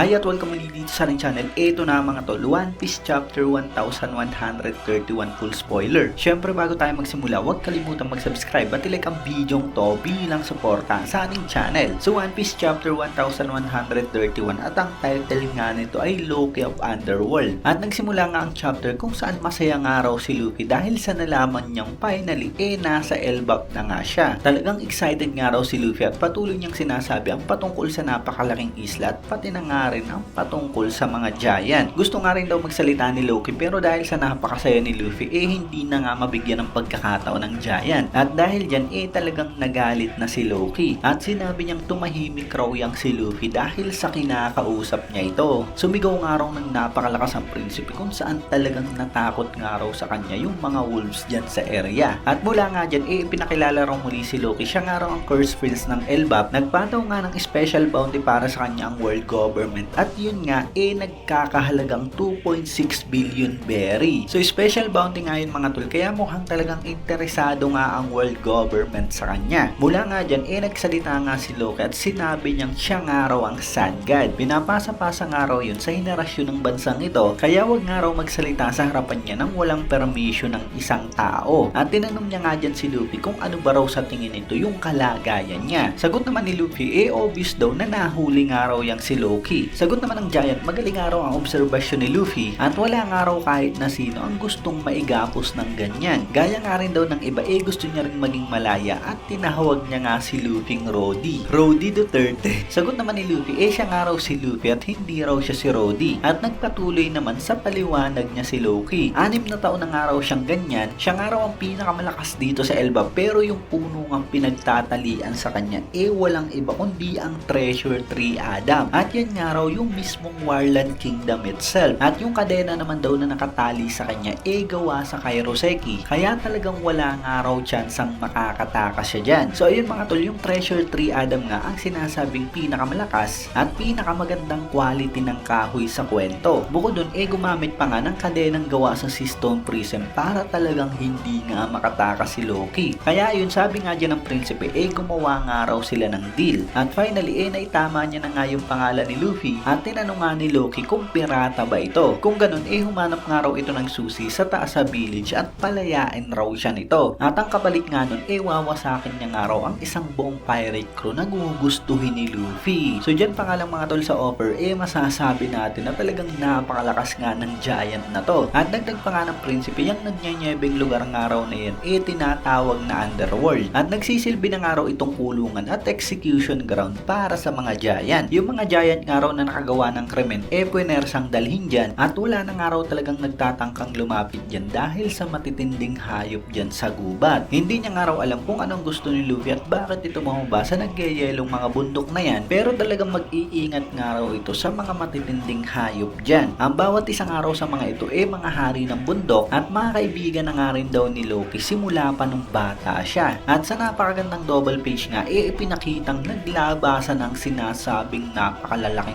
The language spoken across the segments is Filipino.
Hi at welcome ulit dito sa ating channel. Ito na mga tol, One Piece Chapter 1131 full spoiler. Syempre bago tayo magsimula, huwag kalimutan mag-subscribe at ilike ang video to bilang suporta sa ating channel. So One Piece Chapter 1131 at ang title nga nito ay Loki of Underworld. At nagsimula nga ang chapter kung saan masayang araw si Luffy dahil sa nalaman niyang finally eh nasa Elbap na nga siya. Talagang excited nga raw si Luffy at patuloy niyang sinasabi ang patungkol sa napakalaking isla at pati na nga rin ang patungkol sa mga giant. Gusto nga rin daw magsalita ni Loki pero dahil sa napakasaya ni Luffy eh hindi na nga mabigyan ng pagkakataon ng giant. At dahil dyan eh talagang nagalit na si Loki at sinabi niyang tumahimik raw yang si Luffy dahil sa kinakausap niya ito. Sumigaw nga raw ng napakalakas ang prinsipe kung saan talagang natakot nga raw sa kanya yung mga wolves dyan sa area. At mula nga dyan eh pinakilala raw muli si Loki. Siya nga raw ang Curse Prince ng Elbap. Nagpataw nga ng special bounty para sa kanya ang world government. At yun nga eh nagkakahalagang 2.6 billion berry. So special bounty nga yun mga tol. Kaya mukhang talagang interesado nga ang world government sa kanya. Mula nga dyan eh nagsalita nga si Loki at sinabi niyang siya nga raw ang Sun God. Pinapasa-pasa nga raw yun sa henerasyon ng bansang ito. Kaya wag nga raw magsalita sa harapan niya nang walang permission ng isang tao. At tinanong niya nga dyan si Luffy kung ano ba raw sa tingin nito yung kalagayan niya. Sagot naman ni Luffy, eh obvious daw na nahuli nga raw yang si Loki. Sagot naman ng Giant, magaling nga raw ang obserbasyon ni Luffy at wala nga raw kahit na sino ang gustong maigapos ng ganyan. Gaya nga rin daw ng iba, eh gusto niya rin maging malaya at tinahawag niya nga si Luffy Rodi. Rodi Duterte. Sagot naman ni Luffy, eh siya nga raw si Luffy at hindi raw siya si Rodi. At nagpatuloy naman sa paliwanag niya si Loki. Anim na taon na nga raw siyang ganyan, siya nga raw ang pinakamalakas dito sa Elba pero yung puno ng pinagtatalian sa kanya eh walang iba kundi ang Treasure Tree Adam. At yan nga raw yung mismong Warland Kingdom itself. At yung kadena naman daw na nakatali sa kanya eh gawa sa Kairoseki. Kaya talagang wala nga raw chance ang makakatakas siya dyan. So ayun mga tol, yung Treasure Tree Adam nga ang sinasabing pinakamalakas at pinakamagandang quality ng kahoy sa kwento. Bukod dun, eh gumamit pa nga ng kadenang gawa sa Sea Stone Prism para talagang hindi nga makatakas si Loki. Kaya yun, sabi nga dyan ng prinsipe, eh gumawa nga raw sila ng deal. At finally, eh naitama niya na nga yung pangalan ni Luffy at tinanong nga ni Loki kung pirata ba ito. Kung ganun, eh humanap nga raw ito ng susi sa taas sa village at palayain raw siya nito. At ang kabalik nga nun, eh wawasakin niya nga raw ang isang buong pirate crew na gugustuhin ni Luffy. So dyan pa nga lang mga tol sa offer, eh masasabi natin na talagang napakalakas nga ng giant na to. At dagdag pa nga ng prinsipe, yung nagnyanyebeng lugar nga raw na yan, eh tinatawag na underworld. At nagsisilbi na nga raw itong kulungan at execution ground para sa mga giant. Yung mga giant nga raw na nakagawa ng krimen, eh puwenersang dalhin dyan at wala na nga raw talagang nagtatangkang lumapit dyan dahil sa matitinding hayop dyan sa gubat. Hindi niya nga raw alam kung anong gusto ni Luffy at bakit ito bumaba sa nagyayelong mga bundok na yan pero talagang mag-iingat nga raw ito sa mga matitinding hayop dyan. Ang bawat isang araw sa mga ito eh mga hari ng bundok at mga kaibigan na nga rin daw ni Loki simula pa nung bata siya. At sa napakagandang double page nga eh ipinakitang naglabasan ng sinasabing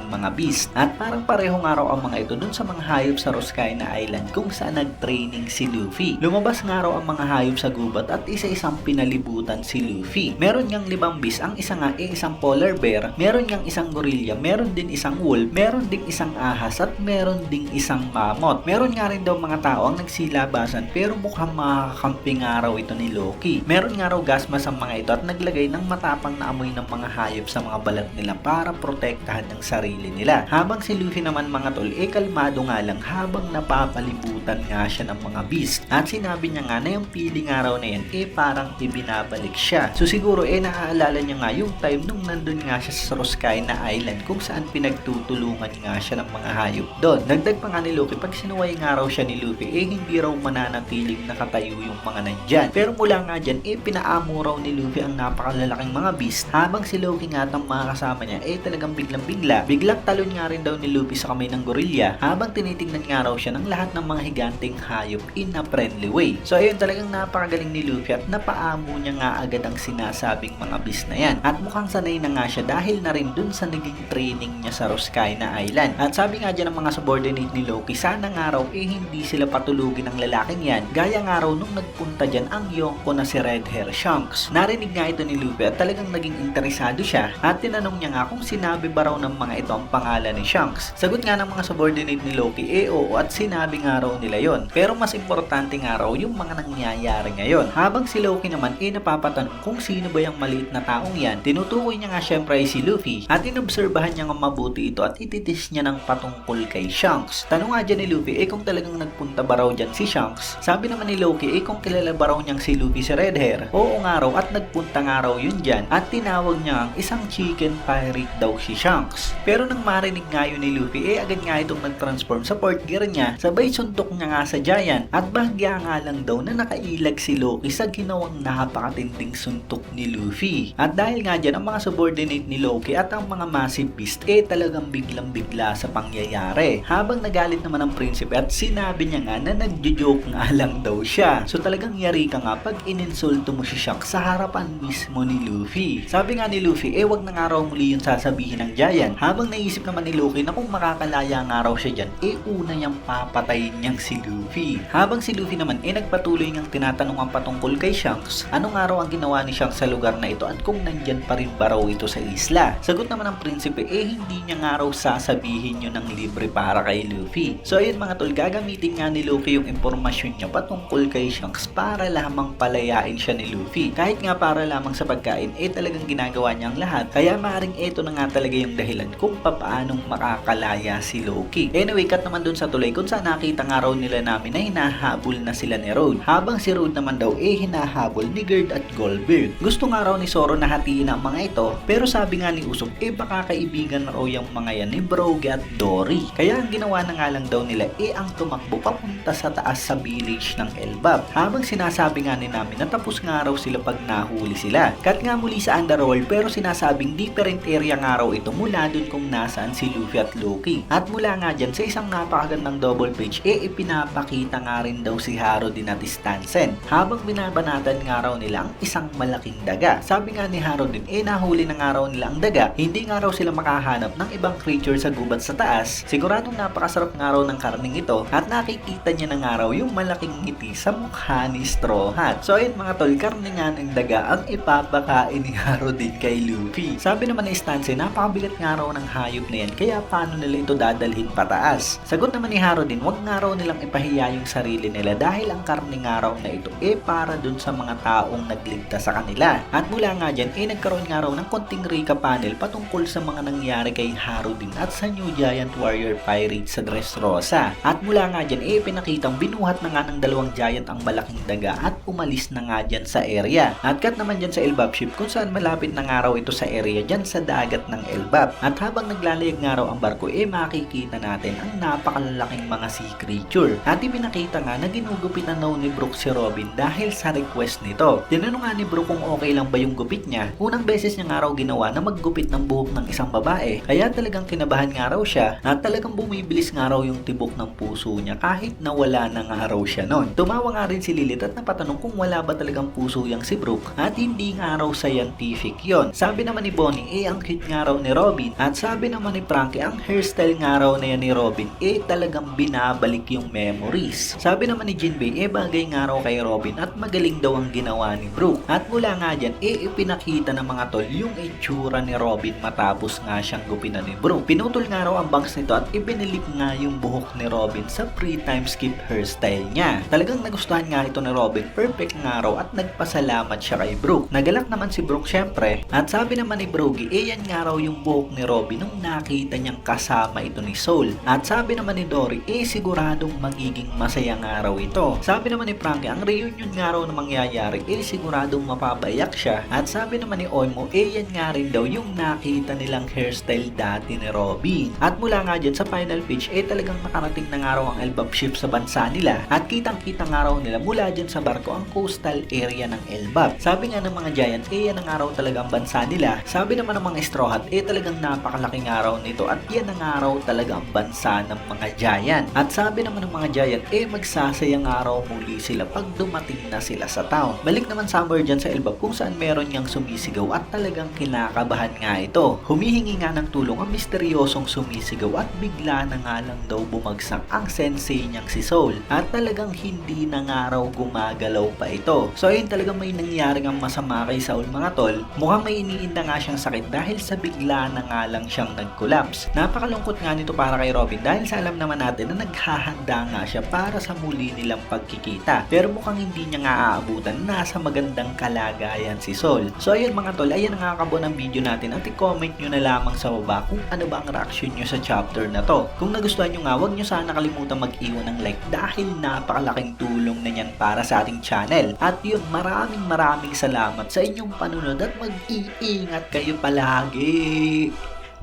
napakalalaking mga beast. At parang pareho nga raw ang mga ito dun sa mga hayop sa Roskina Island kung saan nag-training si Luffy. Lumabas nga raw ang mga hayop sa gubat at isa-isang pinalibutan si Luffy. Meron niyang limang beast, ang isa nga eh isang polar bear, meron niyang isang gorilla, meron din isang wolf, meron ding isang ahas at meron ding isang mammoth. Meron nga rin daw mga tao ang nagsilabasan pero mukhang makakamping nga raw ito ni Loki. Meron nga raw gasmas ang mga ito at naglagay ng matapang na amoy ng mga hayop sa mga balat nila para protektahan ng sarili nila. Habang si Luffy naman mga tol, eh kalmado nga lang habang napapalibutan nga siya ng mga beast. At sinabi niya nga na yung feeling araw na yan, eh parang ibinabalik siya. So siguro eh naaalala niya nga yung time nung nandun nga siya sa Roskina Island kung saan pinagtutulungan nga siya ng mga hayop doon. Dagdag pa nga ni Luffy, pag sinuway nga raw siya ni Luffy, eh hindi raw mananatiling nakatayo yung mga nandyan. Pero mula nga dyan, eh pinaamo raw ni Luffy ang napakalalaking mga beast habang si Loki nga at ang mga kasama niya, eh talagang biglang bigla. Biglang talon nga rin daw ni Luffy sa kamay ng gorilla habang tinitingnan nga raw siya ng lahat ng mga higanting hayop in a friendly way. So ayun talagang napakagaling ni Luffy at napaamo niya nga agad ang sinasabing mga beast na yan. At mukhang sanay na nga siya dahil na rin dun sa naging training niya sa Roskina Island. At sabi nga dyan ng mga subordinate ni Loki, sana nga raw eh hindi sila patulugin ng lalaking yan. Gaya nga raw nung nagpunta dyan ang Yonko na si Red Hair Shanks. Narinig nga ito ni Luffy at talagang naging interesado siya at tinanong niya nga kung sinabi ba raw ng mga ito ang pangalan ni Shanks. Sagot nga ng mga subordinate ni Loki, eh oo at sinabi nga raw nila yon. Pero mas importante nga raw yung mga nangyayari ngayon. Habang si Loki naman eh napapatanong kung sino ba yung maliit na taong yan, tinutukoy niya nga syempre si Luffy at inobserbahan niya nga mabuti ito at ititis niya ng patungkol kay Shanks. Tanong nga dyan ni Luffy eh kung talagang nagpunta ba raw dyan si Shanks. Sabi naman ni Loki eh kung kilala ba raw niyang si Luffy si Red Hair. Oo nga raw at nagpunta nga raw yun dyan at tinawag niya ang isang chicken pirate daw si Shanks. Pero nang marinig nga yun ni Luffy eh agad nga itong nag-transform sa port gear niya sabay suntok niya nga sa Giant at bahagya nga lang daw na nakailag si Loki sa ginawang napakatinding suntok ni Luffy. At dahil nga dyan ang mga subordinate ni Loki at ang mga massive beast eh talagang biglang bigla sa pangyayari. Habang nagalit naman ang prinsipe at sinabi niya nga na nagjo-joke nga lang daw siya. So talagang yari ka nga pag ininsulto mo si Shanks sa harapan mismo ni Luffy. Sabi nga ni Luffy eh wag na nga raw muli yung sasabihin ng Giant. Habang naisip naman ni Loki na kung makakalaya nga raw siya dyan eh una niyang papatayin niyang si Luffy. Habang si Luffy naman eh nagpatuloy niyang tinatanong ang patungkol kay Shanks ano nga raw ang ginawa ni Shanks sa lugar na ito at kung nandyan pa rin ba raw ito sa isla. Sagot naman ng prinsipe eh hindi niya nga raw sasabihin yun ng libre para kay Luffy. So ayun mga tol, gagamitin nga ni Luffy yung impormasyon niya patungkol kay Shanks para lamang palayain siya ni Luffy. Kahit nga para lamang sa pagkain, eh talagang ginagawa niya ang lahat. Kaya maaaring ito na nga talaga yung dahilan kung papaanong makakalaya si Loki. Anyway, cut naman dun sa tulay kung saan nakita nga raw nila namin na hinahabol na sila ni Road. Habang si Road naman daw eh hinahabol ni Gerd at Goldberg. Gusto nga raw ni Zoro na hatiin ang mga ito, pero sabi nga ni Usopp eh baka kaibigan raw yung mga yan ni Brogy at Dory. Kaya ang ginawa na nga lang daw nila eh ang tumakbo papunta sa taas sa village ng Elbap. Habang sinasabi nga ni namin na tapos nga raw sila pag nahuli sila. Kat nga muli sa underworld pero sinasabing different area nga raw ito mula dun kung nasaan si Luffy at Loki. At mula nga dyan sa isang napakagandang double page eh ipinapakita nga rin daw si Harodin at Stansen. Habang binabanatan nga raw nila ang isang malaking daga. Sabi nga ni Harodin eh nahuli na nga raw nila ang daga. Hindi nga raw sila makahanap ng ibang creature sa gubat sa taas. Siguradong napakasarap nga raw ng karning ito at nakikita niya na nga raw yung malaking ngiti sa mukha ni Straw Hat. So ayun mga tol, karne nga ng daga ang ipapakain ni Harodin kay Luffy. Sabi naman ni Stanse, napakabigat nga raw ng hayop na yan kaya paano nila ito dadalhin pataas? Sagot naman ni Harodin, wag nga raw nilang ipahiya yung sarili nila dahil ang karne nga raw na ito eh para dun sa mga taong nagligtas sa kanila. At mula nga dyan, eh nagkaroon nga raw ng konting recap panel patungkol sa mga nangyari kay Harodin at sa New Giant Warrior Pirates sa Dressrosa. At mula nga dyan, eh pinakitang binuhat na nga ng dalawang giant ang malaking daga at umalis na nga dyan sa area. At cut naman dyan sa Elbap ship kung saan malapit na nga raw ito sa area dyan sa dagat ng Elbap. At habang naglalayag nga raw ang barko, eh makikita natin ang napakalalaking mga sea creature. At ipinakita nga na ginugupit na ni Brook si Robin dahil sa request nito. Tinanong nga ni Brook kung okay lang ba yung gupit niya. Unang beses niya nga raw ginawa na maggupit ng buhok ng isang babae. Kaya talagang kinabahan nga raw siya na talagang bumibilis nga raw yung tibok ng puso niya kahit na wala na nga raw siya noon. Tumawa nga rin si Lilith at napatanong kung wala ba talagang puso yang si Brook at hindi nga raw scientific yon. Sabi naman ni Bonnie eh ang cute nga raw ni Robin at sabi naman ni Frankie ang hairstyle nga raw na yan ni Robin eh talagang binabalik yung memories. Sabi naman ni Jinbei eh bagay nga raw kay Robin at magaling daw ang ginawa ni Brook. At mula nga dyan eh ipinakita ng mga tol yung itsura ni Robin matapos nga siyang gupinan ni Brook. Pinutol nga raw ang bangs nito at ibinilip nga yung buhok ni Robin sa pre-time skip hairstyle niya. Talagang nagustuhan nga ito ni Robin, perfect nga raw at nagpasalamat siya kay Brook. Nagalak naman si Brook syempre at sabi naman ni Brogy, eh yan nga raw yung buhok ni Robin nung nakita niyang kasama ito ni Soul. At sabi naman ni Dory, eh siguradong magiging masaya nga raw ito. Sabi naman ni Frankie, ang reunion nga raw na mangyayari, eh siguradong mapapayak siya. At sabi naman ni Oimo, eh yan nga rin daw yung nakita nilang hairstyle dati ni Robin. At mula nga dyan sa final page, eh talagang nakarating na nga raw ang Elbap ship sa bansa nila. At kitang-kita nga raw nila mula dyan sa barko ang coastal area ng Elbap. Sabi nga ng mga giant, eh yan nga raw talaga ang bansa nila. Sabi naman ng mga straw hat, eh talagang napakalaking araw nito at yan ang araw talaga ang bansa ng mga giant. At sabi naman ng mga giant, eh magsasayang araw muli sila pag dumating na sila sa town. Balik naman somewhere dyan sa Elbap kung saan meron niyang sumisigaw at talagang kinakabahan nga ito. Humihingi nga ng tulong ang misteryosong sumisigaw at bigla na nga lang daw bumagsak ang sensei niyang si Soul at talagang hindi na nga raw gumagalaw pa ito. So ayun talagang may nangyari ang masama kay Saul mga tol. Mukhang may iniinda nga siyang sakit dahil sa bigla na nga lang siyang nag-collapse. Napakalungkot nga nito para kay Robin dahil sa alam naman natin na naghahanda nga siya para sa muli nilang pagkikita. Pero mukhang hindi niya nga aabutan, nasa magandang kalagayan si Sol. So ayun mga tol, ayan ang kakabo ng video natin at i-comment nyo na lamang sa baba kung ano ba ang reaction nyo sa chapter na to. Kung nagustuhan nyo nga, huwag nyo sana kalimutan mag-iwan ng like dahil napakalaking tulong na yan para sa ating channel. At yun, maraming maraming salamat sa inyong panunod at mag-iingat kayo palagi.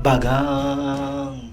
Bagang!